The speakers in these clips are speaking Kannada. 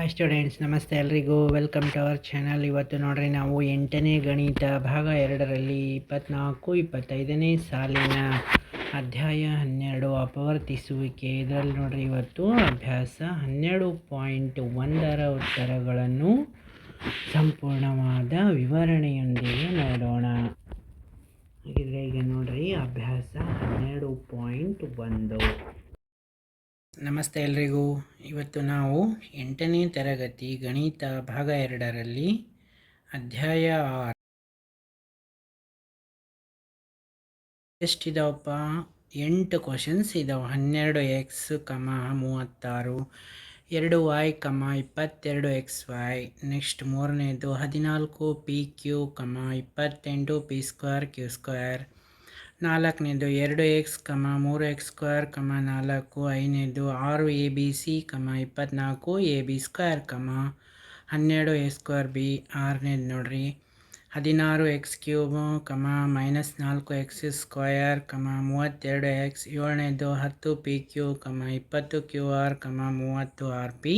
ಹಾಯ್ ಸ್ಟೂಡೆಂಟ್ಸ್ ನಮಸ್ತೆ ಎಲ್ರಿಗೂ. ವೆಲ್ಕಮ್ ಟು ಅವರ್ ಚಾನಲ್ ಇವತ್ತು ನೋಡ್ರಿ, ನಾವು ಎಂಟನೇ ಗಣಿತ ಭಾಗ ಎರಡರಲ್ಲಿ ಇಪ್ಪತ್ನಾಲ್ಕು, ಇಪ್ಪತ್ತೈದನೇ ಸಾಲಿನ ಅಧ್ಯಾಯ ಹನ್ನೆರಡು ಅಪವರ್ತಿಸುವಿಕೆ. ಇದರಲ್ಲಿ ನೋಡ್ರಿ, ಇವತ್ತು ಅಭ್ಯಾಸ ಹನ್ನೆರಡು ಪಾಯಿಂಟ್ ಒಂದರ ಉತ್ತರಗಳನ್ನು ಸಂಪೂರ್ಣವಾದ ವಿವರಣೆಯೊಂದಿಗೆ ನೋಡೋಣ. ಹಾಗಿದ್ರೆ ಈಗ ನೋಡ್ರಿ, ಅಭ್ಯಾಸ ಹನ್ನೆರಡು ಪಾಯಿಂಟ್ ಒಂದು. ನಮಸ್ತೆ ಎಲ್ರಿಗೂ. ಇವತ್ತು ನಾವು ಎಂಟನೇ ತರಗತಿ ಗಣಿತ ಭಾಗ ಎರಡರಲ್ಲಿ ಅಧ್ಯಾಯ ಆರು. ಎಷ್ಟಿದಾವಪ್ಪ? ಎಂಟು ಕ್ವಶನ್ಸ್ ಇದಾವೆ. ಹನ್ನೆರಡು ಎಕ್ಸ್ ಕಮ ಮೂವತ್ತಾರು. ಎರಡು ವಾಯ್ ಕಮ ಇಪ್ಪತ್ತೆರಡು ಎಕ್ಸ್ ವಾಯ್ ನೆಕ್ಸ್ಟ್ ಮೂರನೇದು ಹದಿನಾಲ್ಕು ಪಿ ಕ್ಯೂ ಕಮ ಇಪ್ಪತ್ತೆಂಟು ಪಿ ಸ್ಕ್ವೇರ್ ಕ್ಯೂ ಸ್ಕ್ವೇರ್ ನಾಲ್ಕನೇದು, ಎರಡು ಎಕ್ಸ್ ಕಮ ಮೂರು ಎಕ್ಸ್ ಸ್ಕ್ವೇರ್ ಕಮ ನಾಲ್ಕು, ಐದನೇದು, ಆರು ಎ ಬಿ ಸಿ ಕಮ ಇಪ್ಪತ್ತ್ನಾಲ್ಕು ಎ ಬಿ ಸ್ಕ್ವೇರ್ ಕಮ ಹನ್ನೆರಡು ಎ ಸ್ಕ್ವೇರ್ ಬಿ ಆರನೇದು ನೋಡ್ರಿ. ಹದಿನಾರು ಎಕ್ಸ್ ಕ್ಯೂಬ್ ಕಮ ಮೈನಸ್ ನಾಲ್ಕು ಎಕ್ಸ್ ಸ್ಕ್ವಯರ್ ಕಮ ಮೂವತ್ತೆರಡು ಎಕ್ಸ್ ಏಳನೇದು ಹತ್ತು ಪಿ ಕ್ಯೂ ಕಮ ಇಪ್ಪತ್ತು ಕ್ಯೂ ಆರ್ ಕಮ ಮೂವತ್ತು ಆರ್ ಪಿ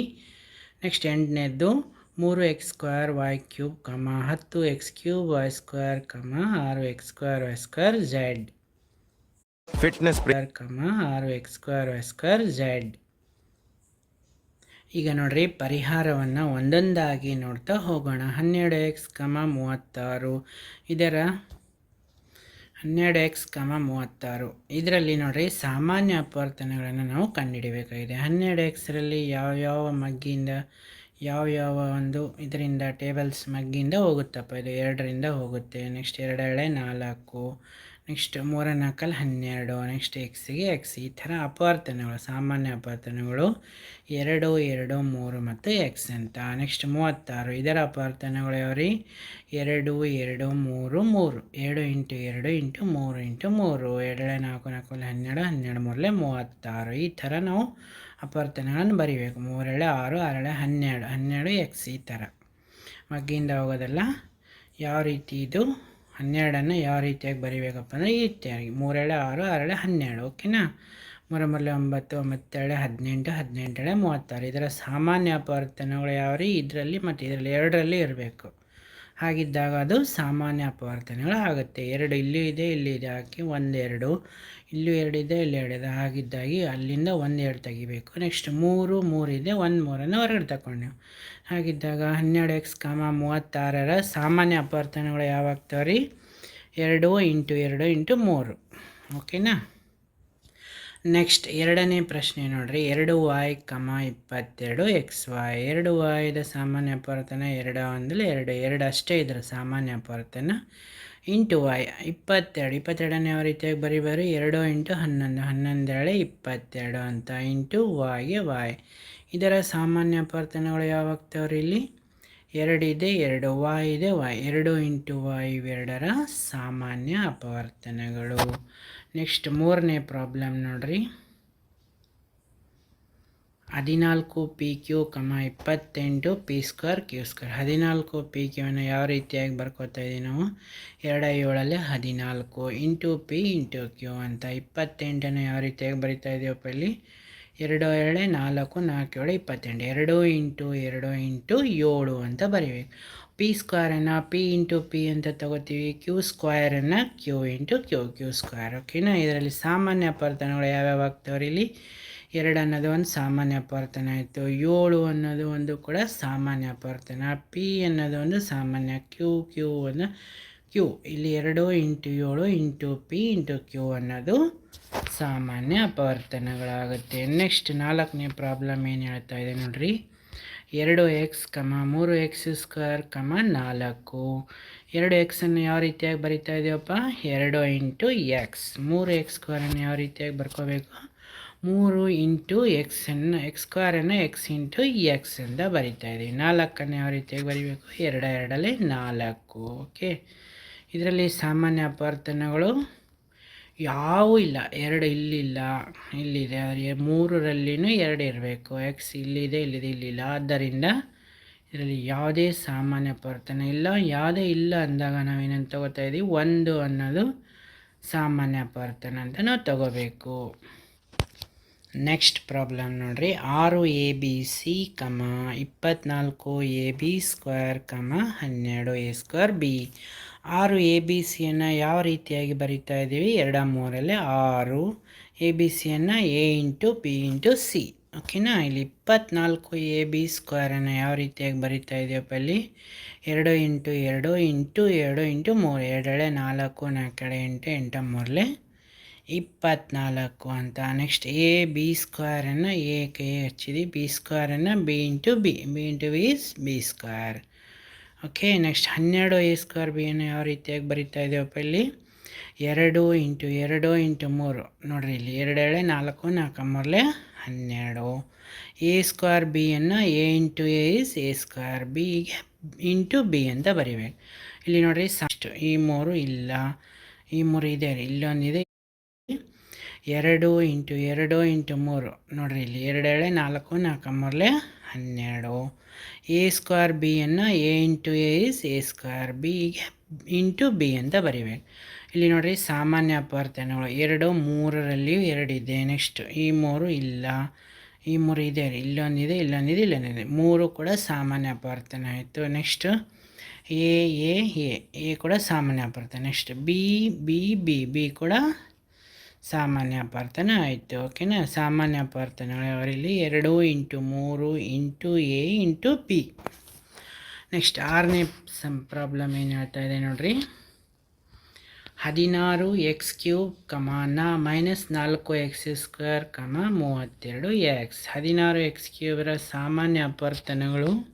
ನೆಕ್ಸ್ಟ್ ಎಂಟನೇದು, ಮೂರು x square y cube comma ಹತ್ತು x cube y square comma ಆರು x square y square z fitness comma ಆರು x square y square z ಈಗ ನೋಡ್ರಿ, ಪರಿಹಾರವನ್ನು ಒಂದೊಂದಾಗಿ ನೋಡ್ತಾ ಹೋಗೋಣ. ಹನ್ನೆರಡು ಎಕ್ಸ್ ಕಮ ಮೂವತ್ತಾರು. ಇದರ ಹನ್ನೆರಡು ಎಕ್ಸ್ ಕಮ ಮೂವತ್ತಾರು. ಇದರಲ್ಲಿ ನೋಡ್ರಿ, ಸಾಮಾನ್ಯ ಅಪವರ್ತನಗಳನ್ನು ನಾವು ಕಂಡುಹಿಡಿಬೇಕಾಗಿದೆ. ಹನ್ನೆರಡು ಎಕ್ಸ್ರಲ್ಲಿ ಯಾವ್ಯಾವ ಮಗ್ಗಿಯಿಂದ, ಯಾವ ಯಾವ ಒಂದು ಇದರಿಂದ ಟೇಬಲ್ಸ್ ಮಗ್ಗಿಂದ ಹೋಗುತ್ತಪ್ಪ. ಇದು ಎರಡರಿಂದ ಹೋಗುತ್ತೆ. ನೆಕ್ಸ್ಟ್ ಎರಡೆರಡೆ ನಾಲ್ಕು. ನೆಕ್ಸ್ಟ್ ಮೂರ ನಾಲ್ಕಲ್ಲಿ ಹನ್ನೆರಡು, ನೆಕ್ಸ್ಟ್ ಎಕ್ಸಿಗೆ ಎಕ್ಸ್ ಈ ಥರ ಅಪವರ್ತನಗಳು, ಸಾಮಾನ್ಯ ಅಪವರ್ತನಗಳು ಎರಡು ಎರಡು, ಮೂರು ಮತ್ತು ಎಕ್ಸ್ ಅಂತ. ನೆಕ್ಸ್ಟ್ ಮೂವತ್ತಾರು, ಇದರ ಅಪವರ್ತನಗಳು ಯಾವ್ರಿ? ಎರಡು ಎರಡು, ಮೂರು ಮೂರು. ಎರಡು ಇಂಟು ಎರಡು ಇಂಟು ಮೂರು ಇಂಟು ಮೂರು. ಎರಡೇ ನಾಲ್ಕು ನಾಲ್ಕಲ್ಲಿ ಹನ್ನೆರಡು ಹನ್ನೆರಡು ಮೂರಲೆ ಮೂವತ್ತಾರು. ಈ ಥರ ನಾವು ಅಪವರ್ತನಗಳನ್ನು ಬರಿಬೇಕು. ಮೂರೆಳೆ ಆರು ಆರೆಳೆ ಹನ್ನೆರಡು ಹನ್ನೆರಡು ಎಕ್ಸ್ ಈ ಥರ. ಮಗ್ಗಿಂದ ಹೋಗೋದಲ್ಲ? ಯಾವ ರೀತಿ ಇದು? ಹನ್ನೆರಡನ್ನು ಯಾವ ರೀತಿಯಾಗಿ ಬರಿಬೇಕಪ್ಪ ಅಂದರೆ ಈ ರೀತಿಯಾಗಿ. ಮೂರೆಳೆ ಆರು ಆರೆಳೆ ಹನ್ನೆರಡು, ಓಕೆನಾ? ಮೂರ ಮೂರಲೆ ಒಂಬತ್ತು, ಒಂಬತ್ತೆರಡೆ, ಹದಿನೆಂಟು ಹದಿನೆಂಟೆಳೆ ಮೂವತ್ತಾರು. ಇದರ ಸಾಮಾನ್ಯ ಅಪವರ್ತನಗಳು ಯಾವ ರೀ? ಇದರಲ್ಲಿ ಮತ್ತು ಇದರಲ್ಲಿ ಎರಡರಲ್ಲಿ ಇರಬೇಕು. ಹಾಗಿದ್ದಾಗ ಅದು ಸಾಮಾನ್ಯ ಅಪವರ್ತನಗಳು ಆಗುತ್ತೆ. ಎರಡು ಇಲ್ಲೂ ಇದೆ, ಇಲ್ಲಿ ಇದೆ. ಹಾಕಿ ಒಂದೆರಡು, ಇಲ್ಲೂ ಎರಡಿದೆ ಇಲ್ಲಿ ಎರಡಿದೆ ಹಾಗಿದ್ದಾಗಿ ಅಲ್ಲಿಂದ ಒಂದು ಎರಡು ತೆಗಿಬೇಕು. ನೆಕ್ಸ್ಟ್ ಮೂರು ಮೂರಿದೆ ಒಂದು ಮೂರನ್ನು ಹೊರಗಡೆ ತಗೊಂಡು ಹಾಗಿದ್ದಾಗ ಹನ್ನೆರಡು ಎಕ್ಸ್ ಕಾಮ ಮೂವತ್ತಾರರ ಸಾಮಾನ್ಯ ಅಪವರ್ತನಗಳು ಯಾವಾಗ್ತಾವೆ ರೀ? ಎರಡು ಇಂಟು ಎರಡು ಇಂಟು ಮೂರು. ಓಕೆನಾ ನೆಕ್ಸ್ಟ್ ಎರಡನೇ ಪ್ರಶ್ನೆ ನೋಡ್ರಿ. ಎರಡು ವಾಯ್ ಕಮ ಇಪ್ಪತ್ತೆರಡು ಎಕ್ಸ್ ವಾಯ್ ಎರಡು ವಾಯ್ದ ಸಾಮಾನ್ಯ ಅಪವರ್ತನ ಎರಡು ಅಂದರೆ ಎರಡು ಎರಡು ಅಷ್ಟೇ ಇದ್ರ ಸಾಮಾನ್ಯ ಅಪವರ್ತನ ಇಂಟು ವಾಯ್ ಇಪ್ಪತ್ತೆರಡು. ಇಪ್ಪತ್ತೆರಡನೇ ಯಾವ ರೀತಿಯಾಗಿ ಬರೀಬಾರಿ? ಎರಡು ಇಂಟು ಹನ್ನೊಂದು. ಹನ್ನೊಂದೆರಡು ಇಪ್ಪತ್ತೆರಡು ಅಂತ ಇಂಟು ವಾಯ್ಗೆ ವಾಯ್ ಇದರ ಸಾಮಾನ್ಯ ಅಪವರ್ತನಗಳು ಯಾವಾಗ್ತಾವ್ರಿ ಇಲ್ಲಿ? ಎರಡಿದೆ ಎರಡು ವಾಯ್ ಇದೆ ವಾಯ್ ಎರಡು ಇಂಟು ವಾಯ್ ಇವೆರಡರ ಸಾಮಾನ್ಯ ಅಪವರ್ತನಗಳು. ನೆಕ್ಸ್ಟ್ ಮೂರನೇ ಪ್ರಾಬ್ಲಮ್ ನೋಡ್ರಿ. ಹದಿನಾಲ್ಕು ಪಿ ಕ್ಯೂ ಕಮ ಇಪ್ಪತ್ತೆಂಟು ಪಿ ಸ್ಕ್ವೇರ್ ಕ್ಯೂ ಸ್ಕ್ವೇರ್. ಹದಿನಾಲ್ಕು ಪಿ ಕ್ಯೂನ ಯಾವ ರೀತಿಯಾಗಿ ಬರ್ಕೋತಾ ಇದ್ದೀವಿ ನಾವು? ಎರಡು ಏಳಲ್ಲಿ ಹದಿನಾಲ್ಕು ಇಂಟು ಪಿ ಇಂಟು ಕ್ಯೂ ಅಂತ ಇಪ್ಪತ್ತೆಂಟನ್ನು ಯಾವ ರೀತಿಯಾಗಿ ಬರಿತಾ ಇದೀವಪ್ಪ ಇಲ್ಲಿ? ಎರಡು ಏಳೆ ನಾಲ್ಕು ನಾಲ್ಕು ಏಳು ಇಪ್ಪತ್ತೆಂಟು. ಎರಡು ಇಂಟು ಎರಡು ಇಂಟು ಏಳು ಅಂತ ಬರೀಬೇಕು. ಪಿ ಸ್ಕ್ವೇರನ್ನು ಪಿ ಇಂಟು ಪಿ ಅಂತ ತಗೋತೀವಿ q ಸ್ಕ್ವೇರನ್ನು q into q q square ಓಕೆನಾ ಇದರಲ್ಲಿ ಸಾಮಾನ್ಯ ಅಪವರ್ತನಗಳು ಯಾವ್ಯಾವ ಆಗ್ತಾವ್ರಿ ಇಲ್ಲಿ? ಎರಡು ಅನ್ನೋದು ಒಂದು ಸಾಮಾನ್ಯ ಅಪವರ್ತನ ಆಯಿತು. ಏಳು ಅನ್ನೋದು ಒಂದು ಕೂಡ ಸಾಮಾನ್ಯ ಅಪವರ್ತನ. ಪಿ ಅನ್ನೋದು ಒಂದು ಸಾಮಾನ್ಯ ಕ್ಯೂ ಕ್ಯೂ ಒಂದು ಕ್ಯೂ ಇಲ್ಲಿ ಎರಡು ಇಂಟು ಏಳು ಇಂಟು ಪಿ ಇಂಟು ಕ್ಯೂ ಅನ್ನೋದು ಸಾಮಾನ್ಯ ಅಪವರ್ತನಗಳಾಗುತ್ತೆ. ನೆಕ್ಸ್ಟ್ ನಾಲ್ಕನೇ ಪ್ರಾಬ್ಲಮ್ ಏನು ಹೇಳ್ತಾ ಇದೆ ನೋಡ್ರಿ? ಎರಡು ಎಕ್ಸ್ ಕಮ ಮೂರು ಎಕ್ಸ್ ಸ್ಕ್ವೇರ್ ಕಮ ನಾಲ್ಕು. ಎರಡು ಎಕ್ಸನ್ನು ಯಾವ ರೀತಿಯಾಗಿ ಬರಿತಾ ಇದೆಯಪ್ಪ ಎರಡು ಇಂಟು ಎಕ್ಸ್. ಮೂರು ಎಕ್ಸ್ ಸ್ಕ್ವೇರನ್ನು ಯಾವ ರೀತಿಯಾಗಿ ಬರ್ಕೋಬೇಕು? ಮೂರು ಇಂಟು ಎಕ್ಸನ್ನು ಎಕ್ಸ್ ಸ್ಕ್ವೇರನ್ನು ಎಕ್ಸ್ ಇಂಟು ಎಕ್ಸ್ ಅಂತ ಬರಿತಾ ಇದ್ದೀವಿ ನಾಲ್ಕನ್ನು ಯಾವ ರೀತಿಯಾಗಿ ಬರಿಬೇಕು? ಎರಡು, ಎರಡಲ್ಲಿ ನಾಲ್ಕು. ಓಕೆ? ಇದರಲ್ಲಿ ಸಾಮಾನ್ಯ ಅಪವರ್ತನಗಳು ಯಾವೂ ಇಲ್ಲ. ಎರಡು ಇಲ್ಲಿಲ್ಲ, ಇಲ್ಲಿದೆ. ಆದರೆ ಮೂರರಲ್ಲಿನೂ ಎರಡು ಇರಬೇಕು. ಎಕ್ಸ್ ಇಲ್ಲಿದೆ ಇಲ್ಲಿದೆ, ಇಲ್ಲಿಲ್ಲ. ಆದ್ದರಿಂದ ಇದರಲ್ಲಿ ಯಾವುದೇ ಸಾಮಾನ್ಯ ಅಪವರ್ತನ ಇಲ್ಲ. ಯಾವುದೇ ಇಲ್ಲ ಅಂದಾಗ ನಾವೇನಂತ ತಗೋತಾ ಇದ್ದೀವಿ ಒಂದು ಅನ್ನೋದು ಸಾಮಾನ್ಯ ಅಪವರ್ತನ ಅಂತ ನಾವು ತಗೋಬೇಕು. ನೆಕ್ಸ್ಟ್ ಪ್ರಾಬ್ಲಮ್ ನೋಡ್ರಿ. ಆರು ಎ ಬಿ ಸಿ ಕಮ ಇಪ್ಪತ್ನಾಲ್ಕು ಎ ಬಿ ಸ್ಕ್ವೇರ್ ಕಮ ಹನ್ನೆರಡು ಎ ಸ್ಕ್ವೇರ್ ಬಿ. ಆರು ಎ ಬಿ ಸಿಯನ್ನು ಯಾವ ರೀತಿಯಾಗಿ ಬರಿತಾ ಇದ್ದೀವಿ? ಎರಡ ಮೂರಲ್ಲಿ ಆರು A B ಸಿಯನ್ನು a into b into c. ಓಕೆನಾ? ಇಲ್ಲಿ ಇಪ್ಪತ್ನಾಲ್ಕು ಎ ಬಿ ಸ್ಕ್ವೇರನ್ನು ಯಾವ ರೀತಿಯಾಗಿ ಬರಿತಾ ಇದೆಯಪ್ಪ ಇಲ್ಲಿ? ಎರಡು ಇಂಟು ಎರಡು ಇಂಟು ಎರಡು ಇಂಟು ಮೂರು. ಎರಡೆಳೆ ನಾಲ್ಕು ನಾಲ್ಕೆಡೆ ಎಂಟು ಎಂಟು ಮೂರಲೆ ಇಪ್ಪತ್ನಾಲ್ಕು ಅಂತ. ನೆಕ್ಸ್ಟ್ ಎ ಬಿ ಸ್ಕ್ವೇರನ್ನು ಎ ಕೈ ಹಚ್ಚಿದ್ವಿ. B ಸ್ಕ್ವೇರನ್ನು b into b. B into b is b square. Okay next ಹನ್ನೆರಡು ಎ ಸ್ಕ್ವೇರ್ ಬಿಯನ್ನು ಯಾವ ರೀತಿಯಾಗಿ ಬರಿತಾ ಇದೆಯಪ್ಪ ಇಲ್ಲಿ? ಎರಡು ಇಂಟು ಎರಡು ಇಂಟು ಮೂರು. ನೋಡಿರಿ ಇಲ್ಲಿ ಎರಡೆಳೆ ನಾಲ್ಕು ನಾಲ್ಕು ಮೂರಲೆ ಹನ್ನೆರಡು. A square ಬಿಯನ್ನು a into a is a square ಬಿಗೆ ಇಂಟು ಬಿ ಅಂತ ಬರಿಬೇಕು. ಇಲ್ಲಿ ನೋಡಿರಿ ಸಾಷ್ಟು ಈ ಮೂರು ಇಲ್ಲ. ಈ ಮೂರು ಇದೆ ರೀ. ಇಲ್ಲೊಂದಿದೆ. ಎರಡು ಇಂಟು ಎರಡು ಇಂಟು ಮೂರು. ನೋಡಿರಿ ಇಲ್ಲಿ ಎರಡೆಳೆ ನಾಲ್ಕು ನಾಲ್ಕು ಮೂರಲೆ ಹನ್ನೆರಡು. A square ಬಿಯನ್ನು a into a is a square ಬಿಗೆ ಇಂಟು ಬಿ ಅಂತ ಬರಿಬೇಕು. ಇಲ್ಲಿ ನೋಡಿರಿ ಸಾಮಾನ್ಯ ಅಪವರ್ತನಗಳು ಎರಡು, ಮೂರರಲ್ಲಿಯೂ ಎರಡಿದೆ ನೆಕ್ಸ್ಟ್ ಈ ಮೂರು ಇಲ್ಲ. ಈ ಮೂರು ಇದೆ ಇಲ್ಲೊಂದಿದೆ ಇಲ್ಲೊಂದಿದೆ ಇಲ್ಲೊಂದಿದೆ. ಮೂರು ಕೂಡ ಸಾಮಾನ್ಯ ಅಪವರ್ತನ ಆಯಿತು. Next a a a a ಕೂಡ ಸಾಮಾನ್ಯ ಅಪವರ್ತನ. Next b b b b ಕೂಡ ಸಾಮಾನ್ಯ ಅಪವರ್ತನ ಆಯಿತು, ಓಕೆನಾ? ಸಾಮಾನ್ಯ ಅಪವರ್ತನಗಳು ಅವರಲ್ಲಿ ಎರಡು ಇಂಟು ಮೂರು into a into p. Next ಆರನೇ ಸಮ್ ಪ್ರಾಬ್ಲಮ್ ಏನು ಹೇಳ್ತಾ ಇದೆ ನೋಡಿರಿ. ಹದಿನಾರು ಎಕ್ಸ್ ಕ್ಯೂಬ್ ನಾ ಮೈನಸ್ ನಾಲ್ಕು ಎಕ್ಸ್ ಸ್ಕ್ವೇರ್ ಕಮ ಮೂವತ್ತೆರಡು ಎಕ್ಸ್ ಹದಿನಾರು ಎಕ್ಸ್ ಕ್ಯೂಬ್ರ ಸಾಮಾನ್ಯ ಅಪವರ್ತನಗಳು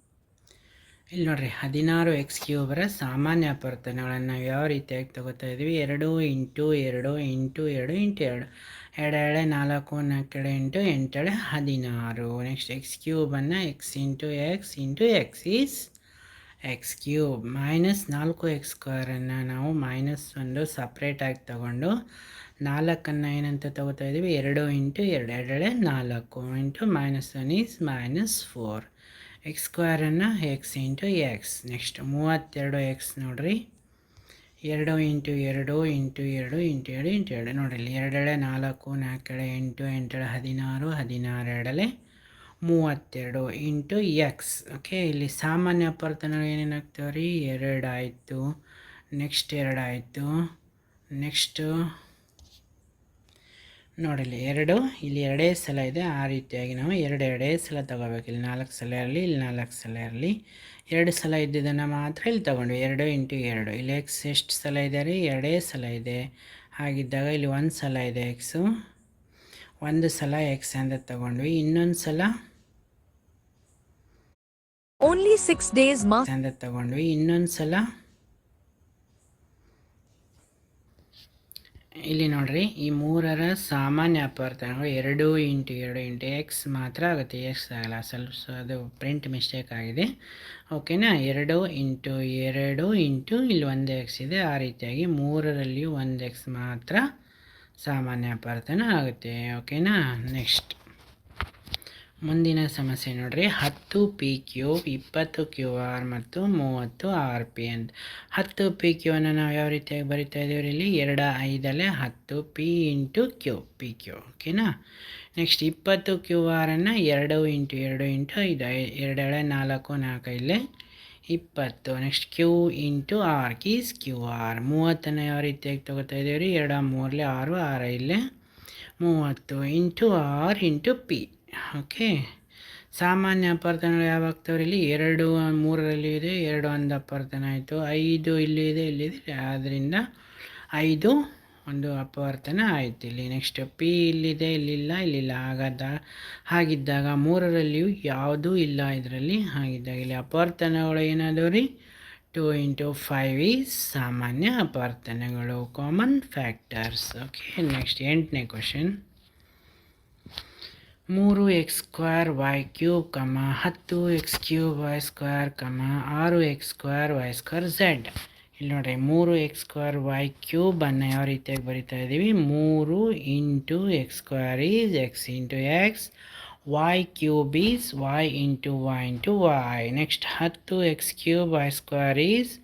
ಇಲ್ಲಿ ನೋಡ್ರಿ, ಹದಿನಾರು ಎಕ್ಸ್ ಕ್ಯೂಬರ ಸಾಮಾನ್ಯ ಅಪವರ್ತನಗಳನ್ನು ನಾವು ಯಾವ ರೀತಿಯಾಗಿ ತಗೋತಾ ಇದ್ದೀವಿ? ಎರಡು ಇಂಟು ಎರಡು ಇಂಟು ಎರಡು ಇಂಟು ಎರಡು. ಎರಡು ಎಳೆ ನಾಲ್ಕು ನಾಲ್ಕೆಡೆ ಇಂಟು ಎಂಟೆಳೆ ಹದಿನಾರು. Next x ಕ್ಯೂಬನ್ನು x into x into x is x cube minus ನಾಲ್ಕು ಎಕ್ಸ್ ಸ್ಕ್ವೇರನ್ನು ನಾವು ಮೈನಸ್ ಒಂದು ಸಪ್ರೇಟಾಗಿ ತಗೊಂಡು ನಾಲ್ಕನ್ನು ಏನಂತ ತಗೋತಾ ಇದ್ದೀವಿ? ಎರಡು ಇಂಟು ಎರಡು ಎರಡೆಳೆ ನಾಲ್ಕು. Into minus one is minus four x ಸ್ಕ್ವೇರನ್ನು X into X next ಮೂವತ್ತೆರಡು ಎಕ್ಸ್ ನೋಡಿರಿ. ಎರಡು ಇಂಟು ಎರಡು ಇಂಟು ಎರಡು ಇಂಟು ಎರಡು ಇಂಟು ಎರಡು. ನೋಡಿರಿ, ಎರಡೆಳೆ ನಾಲ್ಕು, ನಾಲ್ಕೆಳೆ ಎಂಟು, ಎಂಟೆಳೆ ಹದಿನಾರು ಹದಿನಾರು ಮೂವತ್ತೆರಡು ಇಂಟು ಎಕ್ಸ್ ಓಕೆ ಇಲ್ಲಿ ಸಾಮಾನ್ಯ ಅಪರ್ತನಗಳು ಏನೇನಾಗ್ತವೆ ರೀ ಎರಡಾಯಿತು ನೆಕ್ಸ್ಟ್ ಎರಡಾಯಿತು ನೆಕ್ಸ್ಟು ನೋಡಿಲ್ಲಿ ಎರಡು ಇಲ್ಲಿ ಎರಡೇ ಸಲ ಇದೆ ಆ ರೀತಿಯಾಗಿ ನಾವು ಎರಡು ಎರಡೇ ಸಲ ತಗೋಬೇಕು. ಇಲ್ಲಿ ನಾಲ್ಕು ಸಲ ಇರಲಿ ಇಲ್ಲಿ ನಾಲ್ಕು ಸಲ ಇರಲಿ. ಎರಡು ಸಲ ಇದ್ದಿದ್ದನ್ನು ಮಾತ್ರ ಇಲ್ಲಿ ತೊಗೊಂಡ್ವಿ ಎರಡು ಇಂಟು ಎರಡು. ಇಲ್ಲಿ ಎಕ್ಸ್ ಎಷ್ಟು ಸಲ ಇದೆ ರೀ? ಎರಡೇ ಸಲ ಇದೆ. ಹಾಗಿದ್ದಾಗ ಇಲ್ಲಿ ಒಂದು ಸಲ ಇದೆ ಎಕ್ಸು ಒಂದು ಸಲ ಎಕ್ಸ್ ಅಂತ ತಗೊಂಡ್ವಿ ಇನ್ನೊಂದು ಸಲ ಓನ್ಲಿ ಸಿಕ್ಸ್ ಡೇಸ್. ಅಂತ ತಗೊಂಡ್ವಿ ಇನ್ನೊಂದು ಸಲ ಇಲ್ಲಿ ನೋಡ್ರಿ, ಈ ಮೂರರ ಸಾಮಾನ್ಯ ಅಪವರ್ತನಗಳು ಎರಡು ಇಂಟು ಎರಡು ಇಂಟು ಎಕ್ಸ್ ಮಾತ್ರ ಆಗುತ್ತೆ. ಎಕ್ಸ್ ಆಗಲ್ಲ ಸ್ವಲ್ಪ ಅದು ಪ್ರಿಂಟ್ ಮಿಸ್ಟೇಕ್ ಆಗಿದೆ. ಓಕೆನಾ ಎರಡು ಇಂಟು ಎರಡು ಇಂಟು ಇಲ್ಲಿ ಒಂದು ಎಕ್ಸ್ ಇದೆ. ಆ ರೀತಿಯಾಗಿ ಮೂರರಲ್ಲಿಯೂ ಒಂದು ಎಕ್ಸ್ ಮಾತ್ರ ಸಾಮಾನ್ಯ ಅಪವರ್ತನ ಆಗುತ್ತೆ. ಓಕೆನಾ ನೆಕ್ಸ್ಟ್ ಮುಂದಿನ ಸಮಸ್ಯೆ ನೋಡ್ರಿ. ಹತ್ತು ಪಿ ಕ್ಯೂ ಇಪ್ಪತ್ತು ಕ್ಯೂ ಆರ್ ಮತ್ತು ಮೂವತ್ತು ಆರ್ ಪಿ ಅಂತ ಹತ್ತು ಪಿ ಕ್ಯೂ ಅನ್ನು ನಾವು ಯಾವ ರೀತಿಯಾಗಿ ಬರಿತಾ ಇದ್ದೀವಿ ಇಲ್ಲಿ? ಎರಡು ಐದಲ್ಲೇ ಹತ್ತು p into q p q ಓಕೆನಾ ನೆಕ್ಸ್ಟ್ ಇಪ್ಪತ್ತು ಕ್ಯೂ ಆರನ್ನು ಎರಡು ಇಂಟು ಎರಡು ಇಂಟು ಐದು ಎರಡೆಳೆ ನಾಲ್ಕು ನಾಲ್ಕು ಇಲ್ಲಿ ಇಪ್ಪತ್ತು. Next q into r keys q r ಮೂವತ್ತನ್ನು ಯಾವ ರೀತಿಯಾಗಿ ತೊಗೋತಾ ಇದ್ದೀವಿ ರೀ? ಎರಡು ಮೂರಲೆ ಆರು ಆರು ಇಲ್ಲೇ ಮೂವತ್ತು. Into r into p okay. ಸಾಮಾನ್ಯ ಅಪವರ್ತನಗಳು ಯಾವಾಗ್ತವ್ರೆ ಇಲ್ಲಿ ಎರಡು, ಮೂರರಲ್ಲಿ ಇದೆ, ಎರಡು ಒಂದು ಅಪವರ್ತನ ಆಯಿತು. ಐದು ಇಲ್ಲಿ ಇದೆ ಇಲ್ಲಿದೆ ಆದ್ದರಿಂದ ಐದು ಒಂದು ಅಪವರ್ತನ ಆಯಿತು ಇಲ್ಲಿ. ನೆಕ್ಸ್ಟ್ ಪಿ ಇಲ್ಲಿದೆ ಇಲ್ಲಿಲ್ಲ ಇಲ್ಲಿಲ್ಲ ಆಗದ, ಹಾಗಿದ್ದಾಗ ಮೂರರಲ್ಲಿಯೂ ಯಾವುದೂ ಇಲ್ಲ ಇದರಲ್ಲಿ, ಹಾಗಿದ್ದಾಗ ಇಲ್ಲಿ ಅಪವರ್ತನಗಳು ಏನಾದವು ರೀ ಟು ಇಂಟು ಫೈವ್ ಈಸ್ ಸಾಮಾನ್ಯ ಅಪವರ್ತನಗಳು ಕಾಮನ್ ಫ್ಯಾಕ್ಟರ್ಸ್. ಓಕೆ ನೆಕ್ಸ್ಟ್ ಎಂಟನೇ ಕ್ವಶನ್ ಮೂರು x square y cube comma ಹತ್ತು x cube y square comma ಆರು x square y square z. ಇಲ್ಲಿ ನೋಡಿರಿ, ಮೂರು ಎಕ್ಸ್ ಸ್ಕ್ವೇರ್ ವೈ ಕ್ಯೂಬನ್ನು ಯಾವ ರೀತಿಯಾಗಿ ಬರಿತಾ ಇದ್ದೀವಿ? ಮೂರು into x square is x into x, y cube is y into y into y. Next, ಹತ್ತು x cube y square is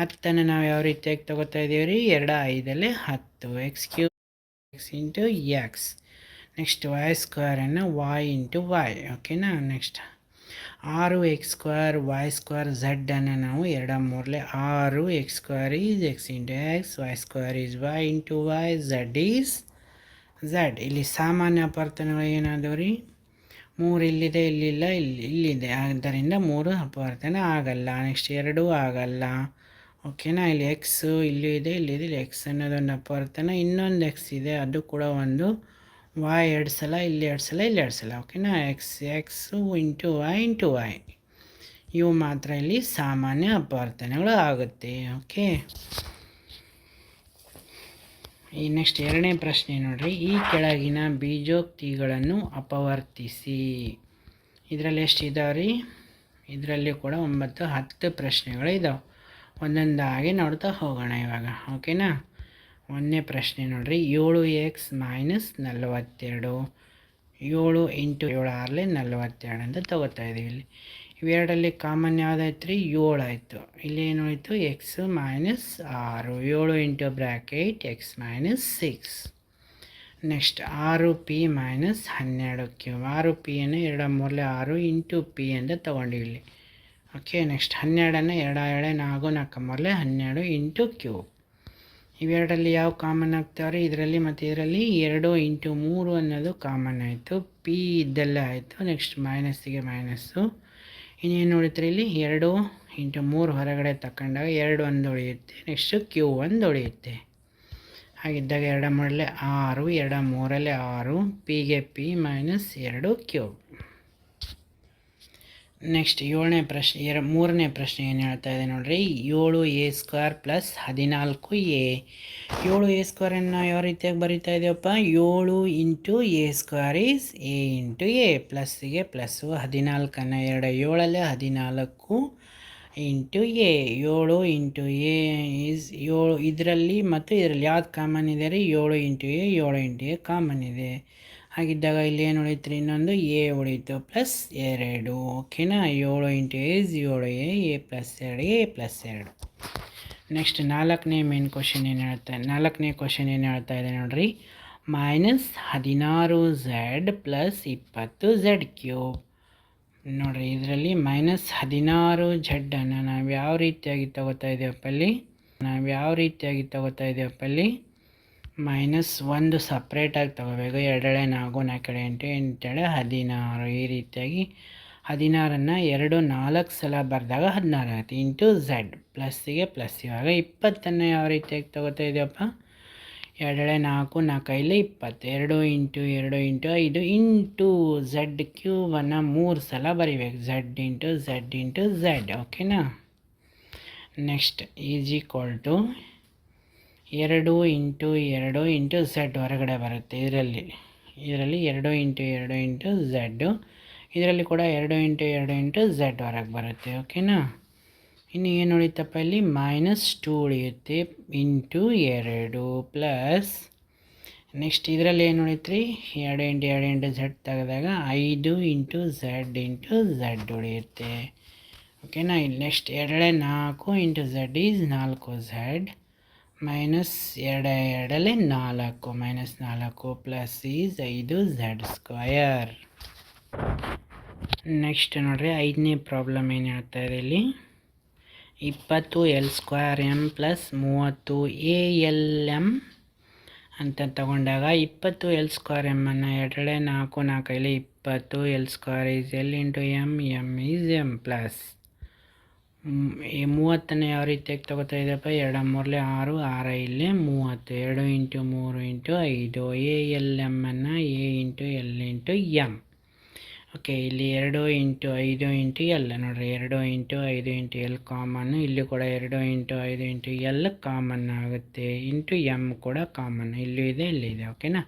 ಹತ್ತನ್ನು ನಾವು ಯಾವ ರೀತಿಯಾಗಿ ತಗೋತಾ ಇದ್ದೀವಿ ರೀ? ಎರಡು ಐದಲ್ಲಿ ಹತ್ತು x cube x into x. Next y ಸ್ಕ್ವೇರನ್ನು Y into y ಓಕೆನಾ ನೆಕ್ಸ್ಟ್ ಆರು ಎಕ್ಸ್ ಸ್ಕ್ವೇರ್ ವೈ ಸ್ಕ್ವೇರ್ ಝಡ್ಡನ್ನು ನಾವು ಎರಡ ಮೂರಲೆ ಆರು x square is x into x y square is y into y z is z ಇಲ್ಲಿ ಸಾಮಾನ್ಯ ಅಪವರ್ತನಗಳು ಏನಾದವು ರೀ? ಮೂರು ಇಲ್ಲಿದೆ, ಇಲ್ಲಿಲ್ಲ, ಇಲ್ಲಿ, ಇಲ್ಲಿದೆ. ಆದ್ದರಿಂದ ಮೂರು ಅಪವರ್ತನ ಆಗಲ್ಲ. ನೆಕ್ಸ್ಟ್ ಎರಡೂ ಆಗಲ್ಲ. ಓಕೆನಾ ಇಲ್ಲಿ ಎಕ್ಸು ಇಲ್ಲೂ ಇದೆ ಇಲ್ಲಿದೆ ಇಲ್ಲಿ ಎಕ್ಸ್ ಅನ್ನೋದೊಂದು ಅಪವರ್ತನ, ಇನ್ನೊಂದು ಎಕ್ಸ್ ಇದೆ. ಅದು ಕೂಡ ಒಂದು ವಾಯ್ ಎರಡು ಸಲ ಇಲ್ಲಿ ಎರಡು ಸಲ ಇಲ್ಲಿ ಎರಡು ಸಲ ಓಕೆನಾ x x into y into y ಇವು ಮಾತ್ರ ಇಲ್ಲಿ ಸಾಮಾನ್ಯ ಅಪವರ್ತನೆಗಳು ಆಗುತ್ತೆ. ಓಕೆ ಈ ನೆಕ್ಸ್ಟ್ ಎರಡನೇ ಪ್ರಶ್ನೆ ನೋಡಿರಿ. ಈ ಕೆಳಗಿನ ಬೀಜೋಕ್ತಿಗಳನ್ನು ಅಪವರ್ತಿಸಿ. ಇದರಲ್ಲಿ ಎಷ್ಟು ಇದಾವೆ ರೀ ಇದರಲ್ಲಿ ಕೂಡ ಒಂಬತ್ತು ಹತ್ತು ಪ್ರಶ್ನೆಗಳು ಇದಾವೆ. ಒಂದೊಂದಾಗಿ ನೋಡ್ತಾ ಹೋಗೋಣ ಇವಾಗ. ಓಕೆನಾ ಒಂದನೇ ಪ್ರಶ್ನೆ ನೋಡಿರಿ. ಏಳು ಎಕ್ಸ್ ಮೈನಸ್ ನಲವತ್ತೆರಡು. ಏಳು ಇಂಟು ಏಳು ಆರಲೆ ನಲವತ್ತೆರಡು ಅಂತ ತಗೋತಾ ಇದ್ದೀವಿ ಇಲ್ಲಿ. ಇವೆರಡಲ್ಲಿ ಕಾಮನ್ ಯಾವುದಾಯ್ತು ರೀ ಏಳು ಆಯಿತು. ಇಲ್ಲಿ ಏನು ಹೋಯಿತು? ಎಕ್ಸ್ ಮೈನಸ್ ಆರು. ಏಳು into bracket x minus six next ಆರು ಪಿ ಮೈನಸ್ ಹನ್ನೆರಡು ಕ್ಯೂ ಆರು ಪಿಯನ್ನು ಎರಡು ಮೂರಲೆ ಆರು ಇಂಟು ಪಿ ಅಂತ ತೊಗೊಂಡಿವಿ ಇಲ್ಲಿ. ಓಕೆ ನೆಕ್ಸ್ಟ್ ಹನ್ನೆರಡನ್ನು ಎರಡು ಎರಡೇ ನಾಲ್ಕು ನಾಲ್ಕು ಮೂರಲೆ ಹನ್ನೆರಡು ಇಂಟು ಕ್ಯೂ ಇವೆರಡರಲ್ಲಿ ಯಾವ ಕಾಮನ್ ಆಗ್ತಾವ್ರೆ ಇದರಲ್ಲಿ ಮತ್ತು ಇದರಲ್ಲಿ ಎರಡು ಇಂಟು ಮೂರು ಅನ್ನೋದು ಕಾಮನ್ ಆಯಿತು. ಪಿ ಇದ್ದಲ್ಲೇ ಆಯಿತು. ನೆಕ್ಸ್ಟ್ ಮೈನಸ್ಸಿಗೆ ಮೈನಸ್ಸು ಇನ್ನೇನು ನೋಡಿದ್ರೆ ಇಲ್ಲಿ? ಎರಡು ಇಂಟು ಮೂರು ಹೊರಗಡೆ ತಗೊಂಡಾಗ ಎರಡು ಒಂದು ಉಳಿಯುತ್ತೆ. ನೆಕ್ಸ್ಟು ಕ್ಯೂ ಒಂದು ಉಳಿಯುತ್ತೆ. ಹಾಗಿದ್ದಾಗ ಎರಡ ಮೂರಲ್ಲೇ ಆರು, ಎರಡ ಮೂರಲ್ಲೇ ಆರು ಪಿಗೆ ಪಿ ಮೈನಸ್ ಎರಡು ಕ್ಯೂ ನೆಕ್ಸ್ಟ್ ಏಳನೇ ಪ್ರಶ್ನೆ ಎರ ಮೂರನೇ ಪ್ರಶ್ನೆ ಏನು ಹೇಳ್ತಾ ಇದೆ ನೋಡಿರಿ? ಏಳು ಎ ಸ್ಕ್ವೇರ್ ಪ್ಲಸ್ ಹದಿನಾಲ್ಕು ಎ. ಏಳು ಎ ಸ್ಕ್ವೇರನ್ನು ಯಾವ ರೀತಿಯಾಗಿ ಬರಿತಾ ಇದೆಯಪ್ಪ? ಏಳು into a square is a into a ಪ್ಲಸ್ಸಿಗೆ plus ಹದಿನಾಲ್ಕನ್ನು ಎರಡು, ಏಳಲ್ಲಿ ಹದಿನಾಲ್ಕು ಇಂಟು ಎ. ಏಳು ಇಂಟು ಎ ಈಸ್ ಏಳು, ಇದರಲ್ಲಿ ಮತ್ತು ಇದರಲ್ಲಿ ಯಾವ್ದು ಕಾಮನ್ ಇದೆ ರೀ? ಏಳು ಇಂಟು ಎ, ಏಳು ಇಂಟು ಎ ಕಾಮನ್ ಇದೆ. ಹಾಗಿದ್ದಾಗ ಇಲ್ಲಿ ಏನು ಉಳಿತು ಇನ್ನೊಂದು ಎ ಉಳಿತು ಪ್ಲಸ್ ಎರಡು. ಓಕೆನಾ? ಏಳು ಇಂಟು ಏಸ್ ಏಳು ಎ ಎ ಪ್ಲಸ್ ಎರಡು, ಎ ಪ್ಲಸ್ ಎರಡು. ನೆಕ್ಸ್ಟ್ ನಾಲ್ಕನೇ ಮೇನ್ ಕ್ವಶನ್ ಏನು ಹೇಳ್ತಾ ನಾಲ್ಕನೇ ಕ್ವಶನ್ ಏನು ಹೇಳ್ತಾ ಇದೆ ನೋಡ್ರಿ. ಮೈನಸ್ ಹದಿನಾರು ಝೆಡ್ ಪ್ಲಸ್ ಇಪ್ಪತ್ತು ಝೆಡ್ ಕ್ಯೂಬ್ ನೋಡಿರಿ, ಇದರಲ್ಲಿ ಮೈನಸ್ ಹದಿನಾರು ಝೆಡ್ಡನ್ನು ನಾವು ಯಾವ ರೀತಿಯಾಗಿ ತಗೋತಾ ಇದ್ದೀವಪ್ಪ ಅಲ್ಲಿ? ನಾವು ಯಾವ ರೀತಿಯಾಗಿ ತಗೋತಾ ಇದ್ದೀವಪ್ಪ ಅಲ್ಲಿ? ಮೈನಸ್ ಒಂದು ಸಪ್ರೇಟಾಗಿ ತೊಗೋಬೇಕು. ಎರಡೆಳೆ ನಾಲ್ಕು ನಾಲ್ಕೆಡೆ ಎಂಟು ಎಂಟೆಳೆ ಹದಿನಾರು ಈ ರೀತಿಯಾಗಿ ಹದಿನಾರನ್ನು ಎರಡು ನಾಲ್ಕು ಸಲ ಬರೆದಾಗ ಹದಿನಾರು ಆಗುತ್ತೆ. ಇಂಟು ಝಡ್ ಪ್ಲಸ್ಸಿಗೆ ಪ್ಲಸ್ ಇವಾಗ ಇಪ್ಪತ್ತನ್ನು ಯಾವ ರೀತಿಯಾಗಿ ತೊಗೋತಾ ಇದೆಯಪ್ಪ? ಎರಡೆಳೆ ನಾಲ್ಕು ನಾಲ್ಕೈಲಿ ಇಪ್ಪತ್ತು. ಎರಡು ಇಂಟು ಎರಡು ಇಂಟು ಐದು ಇಂಟು ಝಡ್ ಕ್ಯೂಬನ್ನು ಮೂರು ಸಲ ಬರಿಬೇಕು. Z into z into z. ಓಕೆನಾ? ನೆಕ್ಸ್ಟ್ ಈಜಿ ಈಕ್ವಲ್ ಎರಡು ಇಂಟು ಎರಡು ಇಂಟು ಝೆಡ್ ಹೊರಗಡೆ ಬರುತ್ತೆ ಇದರಲ್ಲಿ. ಇದರಲ್ಲಿ ಎರಡು ಇಂಟು ಎರಡು ಇಂಟು ಝಡ್ಡು ಇದರಲ್ಲಿ ಕೂಡ ಎರಡು ಇಂಟು ಎರಡು ಇಂಟು ಝೆಡ್ ಹೊರಗೆ ಬರುತ್ತೆ, ಓಕೆನಾ? ಇನ್ನು ಏನು ಉಳಿತಪ್ಪ ಇಲ್ಲಿ? ಮೈನಸ್ ಟು ಉಳಿಯುತ್ತೆ ಇಂಟು ಎರಡು ಪ್ಲಸ್. ನೆಕ್ಸ್ಟ್ ಇದರಲ್ಲಿ ಏನು ಉಳಿತ್ರಿ? ಎರಡು ಇಂಟು ಎರಡು ಇಂಟು ಝೆಡ್ ತೆಗೆದಾಗ ಐದು ಇಂಟು ಝೆಡ್ ಇಂಟು ಝೆಡ್ ಉಳಿಯುತ್ತೆ, ಓಕೆನಾ? ಇಲ್ಲಿ ನೆಕ್ಸ್ಟ್ ಎರಡೇ ನಾಲ್ಕು ಇಂಟು ಝೆಡ್ ಈಸ್ ನಾಲ್ಕು ಝೆಡ್. ಮೈನಸ್ ಎರಡು ಎರಡಲ್ಲಿ ನಾಲ್ಕು, ಮೈನಸ್ ನಾಲ್ಕು ಪ್ಲಸ್ ಈಸ್ ಐದು ಝಡ್ ಸ್ಕ್ವಯರ್ ನೆಕ್ಸ್ಟ್ ನೋಡ್ರಿ, ಐದನೇ ಪ್ರಾಬ್ಲಮ್ ಏನು ಹೇಳ್ತಾ ಇದೆ ಇಲ್ಲಿ? ಇಪ್ಪತ್ತು ಎಲ್ ಸ್ಕ್ವಯರ್ ಎಂ ಪ್ಲಸ್ ಮೂವತ್ತು ಎ ಎಲ್ ಎಂ ಅಂತ ತಗೊಂಡಾಗ ಇಪ್ಪತ್ತು ಎಲ್ ಸ್ಕ್ವೇರ್ ಎಮ್ಮನ್ನು ಎರಡೇ ನಾಲ್ಕು ನಾಲ್ಕೈಲಿ ಇಪ್ಪತ್ತು l square is l into m m is m plus. ಈ ಮೂವತ್ತನ್ನು ಯಾವ ರೀತಿಯಾಗಿ ತಗೋತಾ ಇದ್ದಪ್ಪ ಎರಡು ಮೂರಲೆ ಆರು, ಆರ ಇಲ್ಲಿ ಮೂವತ್ತು, ಎರಡು ಇಂಟು ಮೂರು ಇಂಟು ಐದು, a l ಎಮ್ಮನ್ನು a into l into m. Okay ಇಲ್ಲಿ ಎರಡು ಇಂಟು ಐದು ಇಂಟು ಎಲ್, ನೋಡಿರಿ, ಎರಡು ಇಂಟು ಐದು ಇಂಟು ಎಲ್ ಕಾಮನ್ನು ಇಲ್ಲಿ ಕೂಡ ಎರಡು ಇಂಟು ಐದು ಇಂಟು ಎಲ್ ಕಾಮನ್ ಆಗುತ್ತೆ, ಇಂಟು ಎಂ ಕೂಡ ಕಾಮನ್ ಇಲ್ಲೂ ಇದೆ ಇಲ್ಲಿದೆ ಓಕೆನಾ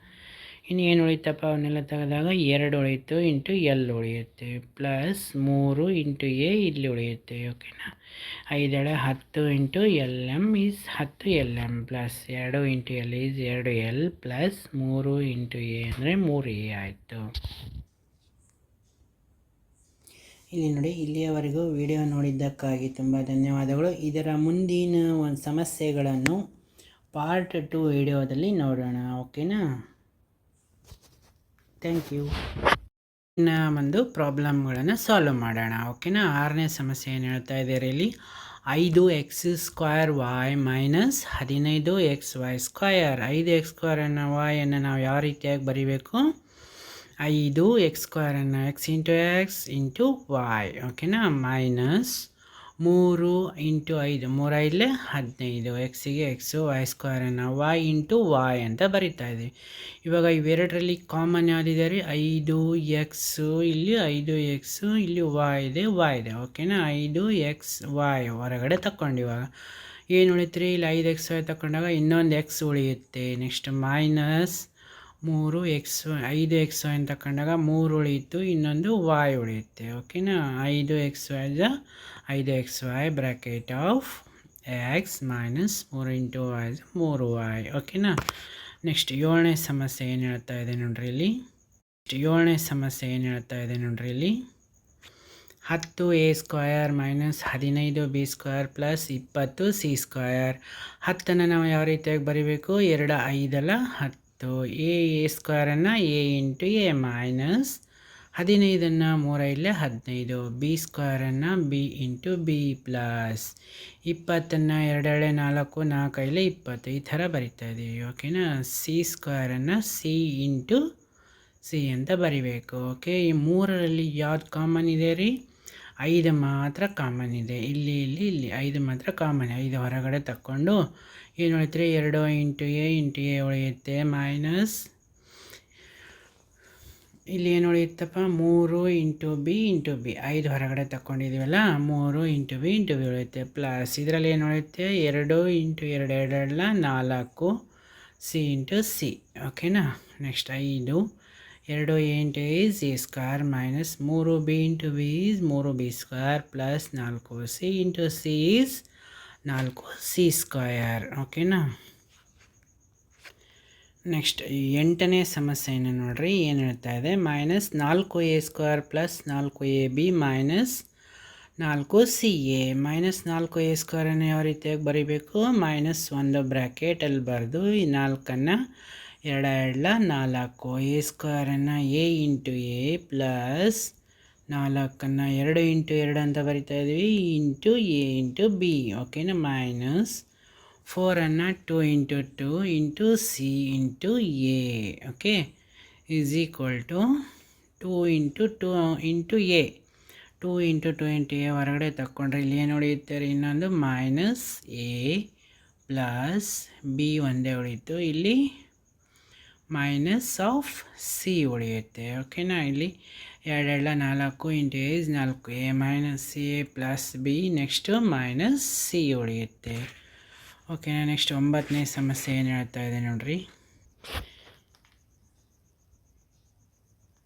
ಇನ್ನು ಏನು ಉಳಿತಪ್ಪ? ಅವನ್ನೆಲ್ಲ ತೆಗೆದಾಗ ಎರಡು ಉಳಿಯಿತು ಇಂಟು ಎಲ್ ಉಳಿಯುತ್ತೆ. ಪ್ಲಸ್ ಮೂರು ಇಂಟು ಎ ಇಲ್ಲಿ ಉಳಿಯುತ್ತೆ. ಓಕೆನಾ? ಐದೆಳೆ ಹತ್ತು ಇಂಟು ಎಲ್ ಎಂ ಈಸ್ ಹತ್ತು ಎಲ್ ಎಂ ಪ್ಲಸ್ ಎರಡು ಇಂಟು ಎಲ್ ಈಸ್ ಎರಡು ಎಲ್ ಪ್ಲಸ್ ಮೂರು ಇಂಟು ಎ ಅಂದರೆ ಮೂರು ಎ ಆಯಿತು. ಇಲ್ಲಿ ನೋಡಿ, ಇಲ್ಲಿಯವರೆಗೂ ವಿಡಿಯೋ ನೋಡಿದ್ದಕ್ಕಾಗಿ ತುಂಬ ಧನ್ಯವಾದಗಳು. ಇದರ ಮುಂದಿನ ಒಂದು ಸಮಸ್ಯೆಗಳನ್ನು ಪಾರ್ಟ್ ಟು ವಿಡಿಯೋದಲ್ಲಿ ನೋಡೋಣ. ಓಕೆನಾ? ಥ್ಯಾಂಕ್ ಯು ಇನ್ನು ಒಂದು ಪ್ರಾಬ್ಲಮ್ಗಳನ್ನು ಸಾಲ್ವ್ ಮಾಡೋಣ. ಓಕೆನಾ ಆರನೇ ಸಮಸ್ಯೆ ಏನು ಹೇಳ್ತಾ ಇದ್ದಾರೆ ಇಲ್ಲಿ? ಐದು ಎಕ್ಸ್ ಸ್ಕ್ವಯರ್ ವಾಯ್ ಮೈನಸ್ ಹದಿನೈದು ಎಕ್ಸ್ ವೈ ಸ್ಕ್ವಯರ್ ಐದು ಎಕ್ಸ್ ಸ್ಕ್ವಯರನ್ನು ವಾಯನ್ನು ನಾವು ಯಾವ ರೀತಿಯಾಗಿ ಬರೀಬೇಕು? ಐದು x ಸ್ಕ್ವಯರನ್ನು x into x into y ಓಕೆನಾ ಮೈನಸ್ ಮೂರು ಇಂಟು ಐದು ಮೂರೈದಲೇ ಹದಿನೈದು ಎಕ್ಸಿಗೆ ಎಕ್ಸು ವೈ ಸ್ಕ್ವೇರನ್ನು ವೈ ಇಂಟು ವಾಯ್ ಅಂತ ಬರಿತಾ ಇದ್ದೀವಿ ಇವಾಗ ಇವೆರಡರಲ್ಲಿ ಕಾಮನ್ ಯಾವುದಿದೆ ರೀ? ಐದು ಎಕ್ಸು ಇಲ್ಲಿ ಐದು ಎಕ್ಸು ಇಲ್ಲಿ ವಾಯ್ ಇದೆ ವಾಯ್ ಇದೆ. ಓಕೆನಾ ಐದು ಎಕ್ಸ್ ವಾಯ್ ಹೊರಗಡೆ ತಕ್ಕೊಂಡು ಇವಾಗ. ಏನು ಉಳಿತು ರೀ ಇಲ್ಲಿ ಐದು ಎಕ್ಸ್ ವೈ ತಗೊಂಡಾಗ ಇನ್ನೊಂದು ಎಕ್ಸ್ ಉಳಿಯುತ್ತೆ. ನೆಕ್ಸ್ಟ್ ಮೈನಸ್ ಮೂರು ಎಕ್ಸ್ ಐದು ಎಕ್ಸ್ ವೈ ಅಂತ ಕಂಡಾಗ ಮೂರು ಉಳಿಯಿತು, ಇನ್ನೊಂದು ವಾಯ್ ಉಳಿಯುತ್ತೆ ಓಕೆನಾ ಐದು ಎಕ್ಸ್ ವೈದ ಐದು x y bracket of x minus ಮೂರು ಇಂಟು ವೈ ಮೂರು ವೈ ಓಕೆನಾ ನೆಕ್ಸ್ಟ್ ಏಳನೇ ಸಮಸ್ಯೆ ಏನು ಹೇಳ್ತಾ ಇದೆ ನೋಡ್ರಿ ಇಲ್ಲಿ? ಏಳನೇ ಸಮಸ್ಯೆ ಏನು ಹೇಳ್ತಾ ಇದೆ ನೋಡ್ರಿ ಇಲ್ಲಿ? ಹತ್ತು ಎ ಸ್ಕ್ವಯರ್ ಮೈನಸ್ ಹದಿನೈದು ಬಿ ಸ್ಕ್ವಯರ್ ಪ್ಲಸ್ ಇಪ್ಪತ್ತು ಸಿ ಸ್ಕ್ವಯರ್ ಹತ್ತನ್ನು ನಾವು ಯಾವ ರೀತಿಯಾಗಿ ಬರೀಬೇಕು? ಎರಡು ಐದಲ್ಲ ಹತ್ತು. ಎ ಎ ಸ್ಕ್ವೇರನ್ನು ಎ ಇಂಟು ಎ ಮೈನಸ್ ಹದಿನೈದನ್ನು ಮೂರೈದಲೇ ಹದಿನೈದು. ಬಿ ಸ್ಕ್ವೇರನ್ನು ಬಿ ಇಂಟು ಬಿ ಪ್ಲಸ್ ಇಪ್ಪತ್ತನ್ನು ಎರಡೆಳೆ ನಾಲ್ಕು ನಾಲ್ಕೈಲೆ ಇಪ್ಪತ್ತು. ಈ ಥರ ಬರಿತಾ ಇದ್ದೀವಿ ಓಕೆನಾ ಸಿ ಸ್ಕ್ವೇರನ್ನು ಸಿ ಇಂಟು ಸಿ ಅಂತ ಬರಿಬೇಕು ಓಕೆ ಈ ಮೂರರಲ್ಲಿ ಯಾವ್ದು ಕಾಮನ್ ಇದೆ ರೀ? ಐದು ಮಾತ್ರ ಕಾಮನ್ ಇದೆ. ಇಲ್ಲಿ ಇಲ್ಲಿ ಇಲ್ಲಿ ಐದು ಮಾತ್ರ ಕಾಮನ್ ಐದು ಹೊರಗಡೆ ತಕ್ಕೊಂಡು ಏನು ಉಳಿತ್ರಿ ಎರಡು ಇಂಟು ಎ ಇಂಟು ಎ ಉಳಿಯುತ್ತೆ ಮೈನಸ್. ಇಲ್ಲಿ ಏನು ಉಳಿಯುತ್ತಪ್ಪ ಮೂರು ಇಂಟು ಬಿ ಇಂಟು ಬಿ. ಐದು ಹೊರಗಡೆ ತಗೊಂಡಿದ್ದೀವಲ್ಲ ಮೂರು ಇಂಟು ಬಿ ಇಂಟು ಬಿ ಉಳಿಯುತ್ತೆ ಪ್ಲಸ್ ಇದರಲ್ಲಿ ಏನು ಉಳಿಯುತ್ತೆ ಎರಡು ಇಂಟು ಎರಡು ಎರಡಲ್ಲ ನಾಲ್ಕು ಸಿ ಇಂಟು ಸಿ. ಓಕೆನಾ? ನೆಕ್ಸ್ಟ್ ಐದು. ಎರಡು a into is a square minus ಮೂರು ಬಿ ಇಂಟು ಬಿ ಈಸ್ ಮೂರು ಬಿ ಸ್ಕ್ವೇರ್ ಪ್ಲಸ್ ನಾಲ್ಕು ಸಿ ಇಂಟು ಸಿ ಈಸ್ ನಾಲ್ಕು. ಸಿ ಸ್ಕ್ವಯರ್ ಓಕೆನಾ ನೆಕ್ಸ್ಟ್ ಎಂಟನೇ ಸಮಸ್ಯೆಯನ್ನು ನೋಡ್ರಿ, ಏನು ಹೇಳ್ತಾ ಇದೆ? ಮೈನಸ್ ನಾಲ್ಕು ಎ ಸ್ಕ್ವೇರ್ ಪ್ಲಸ್ ನಾಲ್ಕು ಎ ಬಿ ಮೈನಸ್ ನಾಲ್ಕು ಸಿ ಎ ಮೈನಸ್ ನಾಲ್ಕು ಎ ಸ್ಕ್ವೇರನ್ನು ಯಾವ ರೀತಿಯಾಗಿ ಬರೀಬೇಕು? ಮೈನಸ್ ಒಂದು ಬ್ರ್ಯಾಕೆಟಲ್ಲಿ ಬರೆದು ಈ ನಾಲ್ಕನ್ನು ಎರಡ ಎರಡ್ಲ ನಾಲ್ಕು. ಎ ಸ್ಕ್ವೇರನ್ನು ಎ ಇಂಟು ಎ ಪ್ಲಸ್ ನಾಲ್ಕನ್ನು ಎರಡು ಇಂಟು ಎರಡು ಅಂತ ಬರಿತಾ ಇದ್ದೀವಿ. Into a into b. ಓಕೆನಾ? Minus ಫೋರನ್ನು two into two into c into a. Okay? Is equal to two into two into a. Two into two into a ಹೊರಗಡೆ ತಗೊಂಡ್ರೆ ಇಲ್ಲಿ ಏನು ಉಳಿಯುತ್ತೆ? ಇನ್ನೊಂದು ಮೈನಸ್ ಎ ಪ್ಲಸ್ ಬಿ ಒಂದೇ ಉಳಿಯಿತು ಇಲ್ಲಿ ಮೈನಸ್ ಆಫ್ ಸಿ ಉಳಿಯುತ್ತೆ. ಓಕೆನಾ? ಇಲ್ಲಿ ಎರಡೆರಡ, ನಾಲ್ಕು, ಇಂಟು ಏಜ್ ನಾಲ್ಕು. A minus a plus b next minus c ಉಳಿಯುತ್ತೆ. ಓಕೆ ನೆಕ್ಸ್ಟ್ ಒಂಬತ್ತನೇ ಸಮಸ್ಯೆ ಏನು ಹೇಳ್ತಾ ಇದೆ ನೋಡ್ರಿ?